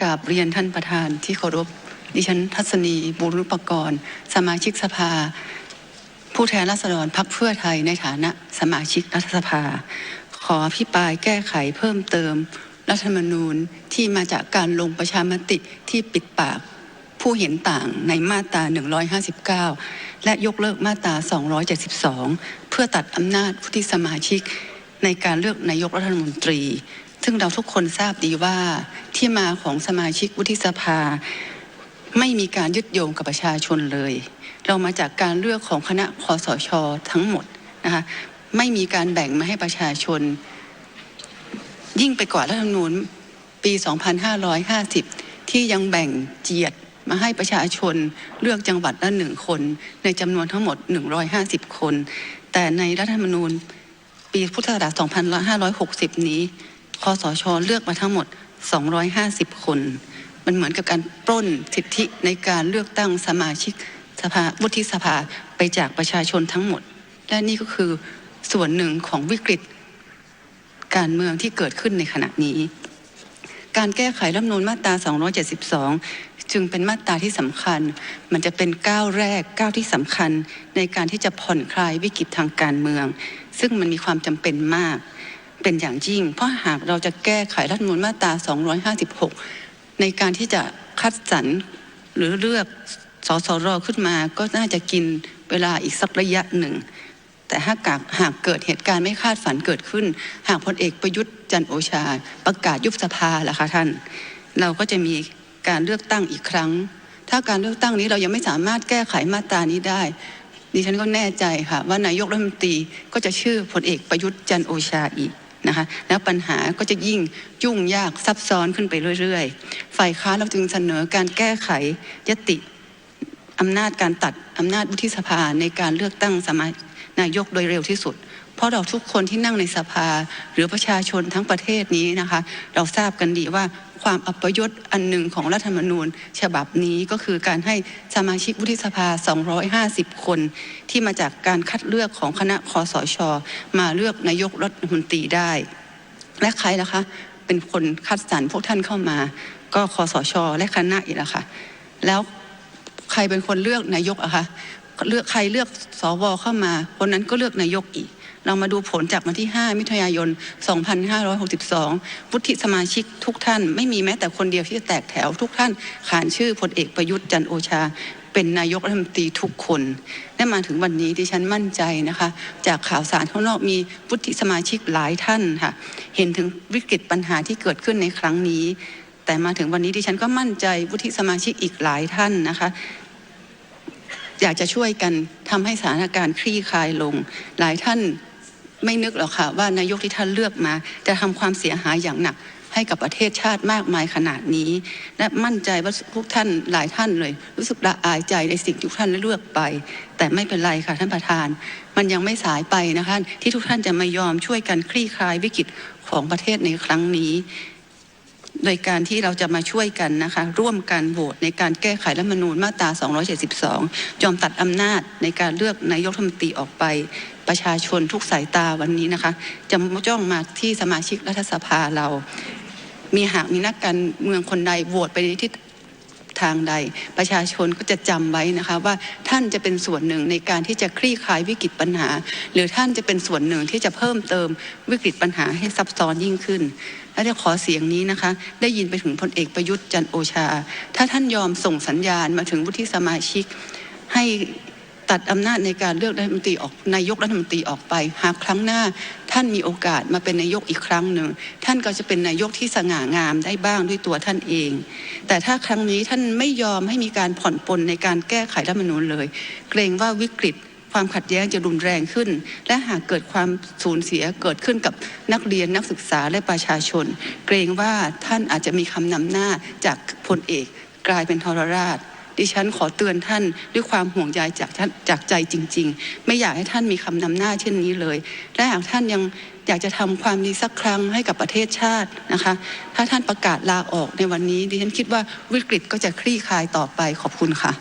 กราบเรียนท่านประธานที่เคารพ ดิฉันทัศนีบุรุปกรณ์ สมาชิกสภา ผู้แทนราษฎรพักเพื่อไทยในฐานะสมาชิกรัฐสภา ขอพิปรายแก้ไขเพิ่มเติม รัฐธรรมนูญที่มาจากการลงประชามติที่ปิดปากผู้เห็นต่างในมาตรา 159 และยกเลิกมาตรา 272 เพื่อตัดอำนาจผู้ที่สมาชิกในการเลือกนายกรัฐมนตรี ซึ่งเราทุกคนทราบดีว่าที่มาของสมาชิกวุฒิสภา ไม่มีการยึดโยงกับประชาชนเลย เรามาจากการเลือกของคณะคอสชทั้งหมดนะคะไม่มีการแบ่งมาให้ประชาชน ยิ่งไปกว่ารัฐธรรมนูญปี 2550 ที่ยังแบ่งเจียดมาให้ประชาชนเลือกจังหวัดละหนึ่งคน ในจำนวนทั้งหมด 150 คน แต่ในรัฐธรรมนูญปีพุทธศักราช 2560 นี้ คอสชเลือกมาทั้งหมด 250 คน มันเหมือนกับการปล้นสิทธิในการเลือกตั้งสมาชิกสภาวุฒิสภาไปจากประชาชนทั้งหมด และนี่ก็คือส่วนหนึ่งของวิกฤต การเมืองที่เกิดขึ้นในขณะนี้ การแก้ไขรัฐมนูญมาตรา 272 จึงเป็นมาตราที่สำคัญ มันจะเป็นก้าวแรกก้าวที่สำคัญในการที่จะผ่อนคลายวิกฤตทางการเมือง ซึ่งมันมีความจำเป็นมาก เป็นอย่างยิ่ง เพราะหากเราจะแก้ไขรัฐมนูญมาตรา 256 ในการที่จะคัดสรรหรือเลือกสสรขึ้นมาก็น่าจะกินเวลาอีกสักระยะหนึ่ง แต่หากหากเกิดเหตุการณ์ไม่คาดฝันเกิดขึ้น หากพลเอกประยุทธ์จันโอชา ประกาศยุบสภาล่ะคะท่าน เราก็จะมีการเลือกตั้งอีกครั้ง ถ้าการเลือกตั้งนี้เรายังไม่สามารถแก้ไขมาตรานี้ได้ ดิฉันก็แน่ใจค่ะ ว่านายกรัฐมนตรีก็จะชื่อพลเอกประยุทธ์จันโอชาอีก นะคะแล้วปัญหาก็จะยิ่งยุ่งยากซับซ้อนขึ้นไปเรื่อยๆ ฝ่ายค้านเราจึงเสนอการแก้ไขยติอำนาจการตัดอำนาจวุฒิสภาในการเลือกตั้งสมานายกโดยเร็วที่สุด เพราะเราทุกคนที่นั่งในสภาหรือประชาชนทั้งประเทศนี้นะคะ เราทราบกันดีว่า ความอัปยศอันหนึ่งของรัฐธรรมนูญ ฉบับนี้ก็คือการให้สมาชิกวุฒิสภา 250 คน ที่มาจากการคัดเลือกของคณะคอสช มาเลือกนายกรัฐมนตรีได้ และใครล่ะคะ เป็นคนคัดสรรพวกท่านเข้ามา ก็คอสช และคณะอีกล้วค่ะ แล้วใครเป็นคนเลือกนายกอะคะเลือกใครเลือกสวเข้ามาคนนั้นก็เลือกนายกอีก เรามาดูผลจากวันที่ 5 มิถุนายน 2562 วุฒิสมาชิกทุกท่าน ไม่มีแม้แต่คนเดียวที่จะแตกแถวทุกท่าน ขานชื่อพลเอกประยุทธ์จันโอชา เป็นนายกรัฐมนตรีทุกคนและมาถึงวันนี้ดิฉันมั่นใจนะคะ จากข่าวสารข้างนอกมีวุฒิสมาชิกหลายท่านค่ะ เห็นถึงวิกฤตปัญหาที่เกิดขึ้นในครั้งนี้ แต่มาถึงวันนี้ดิฉันก็มั่นใจวุฒิสมาชิกอีกหลายท่านนะคะอยากจะช่วยกันทำให้สถานการณ์คลี่คลายลง หลายท่าน ไม่นึกหรอกค่ะว่านายกที่ท่านเลือกมา จะทำความเสียหายอย่างหนักให้กับประเทศชาติมากมายขนาดนี้ และมั่นใจว่าทุกท่านหลายท่านเลย รู้สึกละอายใจในสิ่งที่ทุกท่านได้เลือกไป แต่ไม่เป็นไรค่ะท่านประธาน มันยังไม่สายไปนะคะที่ทุกท่านจะไม่ยอมช่วยกันคลี่คลายวิกฤตของประเทศในครั้งนี้ โดยการที่เราจะมาช่วยกันนะคะ ร่วมกันโหวตในการแก้ไขรัฐธรรมนูญมาตรา 272 ยอมตัดอำนาจในการเลือกนายกรัฐมนตรีออกไป ประชาชนทุกสายตาวันนี้นะคะจะจ้องมาที่สมาชิกรัฐสภาเรา มีหากมีนักการเมืองคนใดโหวตไปในทิศทางใด ประชาชนก็จะจำไว้นะคะว่าท่านจะเป็นส่วนหนึ่งในการที่จะคลี่คลายวิกฤตปัญหา หรือท่านจะเป็นส่วนหนึ่งที่จะเพิ่มเติมวิกฤตปัญหาให้ซับซ้อนยิ่งขึ้น และจะขอเสียงนี้นะคะ ได้ยินไปถึงพลเอกประยุทธ์จันโอชา ถ้าท่านยอมส่งสัญญาณมาถึงวุฒิสมาชิกให้ ตัดอำนาจในการเลือกรัฐมนตรีออกนายกรัฐมนตรีออกไป หากครั้งหน้าท่านมีโอกาสมาเป็นนายกอีกครั้งหนึ่ง ท่านก็จะเป็นนายกที่สง่างามได้บ้างด้วยตัวท่านเอง แต่ถ้าครั้งนี้ท่านไม่ยอมให้มีการผ่อนปลนในการแก้ไขรัฐมนูญเลย เกรงว่าวิกฤตความขัดแย้งจะรุนแรงขึ้น และหากเกิดความสูญเสียเกิดขึ้นกับนักเรียนนักศึกษาและประชาชน เกรงว่าท่านอาจจะมีคำนำหน้าจากพลเอก กลายเป็นทรราช ดิฉันขอเตือนท่านด้วยความห่วงใยจากท่านจากใจจริง ๆ ไม่อยากให้ท่านมีคำนำหน้าเช่นนี้เลย และหากท่านยังอยากจะทำความดีสักครั้งให้กับประเทศชาตินะคะ ถ้าท่านประกาศลาออกในวันนี้ดิฉันคิดว่าวิกฤตก็จะคลี่คลายต่อไปขอบคุณค่ะ